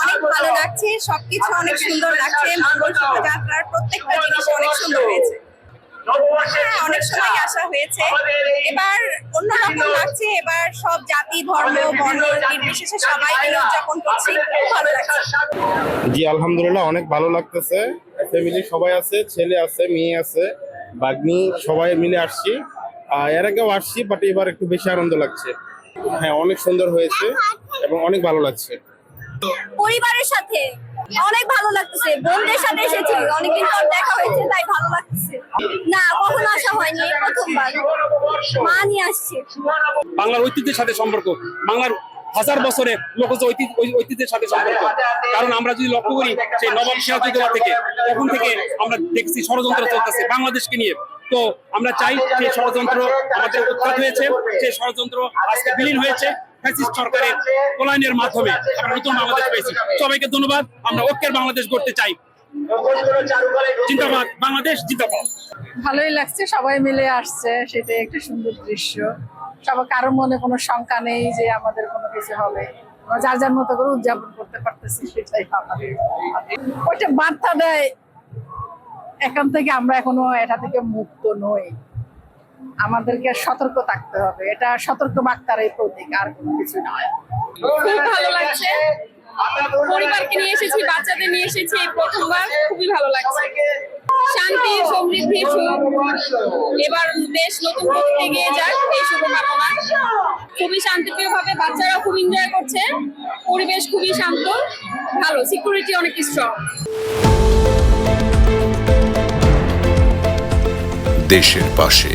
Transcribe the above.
অনেক ভালো লাগছে সবকিছু অনেক সুন্দর লাগছে মঙ্গল শোভাযাত্রার প্রত্যেকটা জিনিস অনেক সুন্দর হয়েছে। হ্যাঁ অনেক সময় আসা হয়েছে। এবার অন্যরকম লাগছে এবার সব জাতি ধর্ম বর্ণ নির্বিশেষে সবাই মিলে উদযাপন করছি। খুব ভালো লাগছে। জি আলহামদুলিল্লাহ অনেক ভালো লাগতেছে। ফ্যামিলি সবাই আছে ছেলে আছে মেয়ে আছে বাগ্নি সবাই মিলে আসছি। আহ, এর আগেও আসছি বাট এবার একটু বেশি আনন্দ লাগছে। হ্যাঁ অনেক সুন্দর হয়েছে এবং অনেক ভালো লাগছে। পরিবারের সাথে অনেক ভালো লাগতেছে বোনদের সাথে এসেছি, অনেকদিন পর দেখা হয়েছে, তাই ভালো লাগতেছে। না, কখনো আসা হয়নি, প্রথমবার। মা নিয়ে আসছে। বাংলার ঐতিহ্যের সাথে সম্পর্ক, বাংলার হাজার বছরের লোকজ ঐতিহ্য ঐতিহ্যের সাথে সম্পর্ক। কারণ আমরা যদি লক্ষ্য করি, সেই নবাব সিরাজউদ্দৌলা থেকে তখন থেকে আমরা দেখছি ষড়যন্ত্র চলতেছে বাংলাদেশকে নিয়ে। তো আমরা চাই যে ষড়যন্ত্র আমাদের উৎখাত হয়েছে যে ষড়যন্ত্র আজকে বিলীন হয়েছে। ফ্যাসিস্ট সরকারের পলায়নের মাধ্যমে আমরা নতুন বাংলাদেশ পেয়েছি। সবাইকে ধন্যবাদ। আমরা ঐক্যের বাংলাদেশ গড়তে চাই। জিন্দাবাদ। বাংলাদেশ জিন্দাবাদ। ভালোই লাগছে, সবাই মিলে আসছে। সেটাই একটা সুন্দর দৃশ্য। সবার কারও মনে কোনো শঙ্কা নেই যে আমাদের কোনো কিছু হবে। যার যার মতো করে উদযাপন করতে পারতেছি, সেটাই আমাদের। ওইটা বার্তা দেয়। এখান থেকে আমরা এখনও এটা থেকে মুক্ত নই। আমাদেরকে সতর্ক থাকতে হবে। এটা সতর্ক বার্তার এই প্রতীক আর কোনো কিছু নয়। খুব ভালো লাগছে। পরিবারকে নিয়ে এসেছি বাচ্চাদের নিয়ে এসেছি এই প্রথমবার খুবই ভালো লাগছে। শান্তি সমৃদ্ধি সুখ। এবার দেশ নতুন গতিতে এগিয়ে যাক এই শুভকামনা। খুবই শান্তিপ্রিয় ভাবে বাচ্চারা খুব এনজয় করছে। পরিবেশ খুবই শান্ত। ভালো সিকিউরিটি অনেক স্ট্রং দেশের পাশে।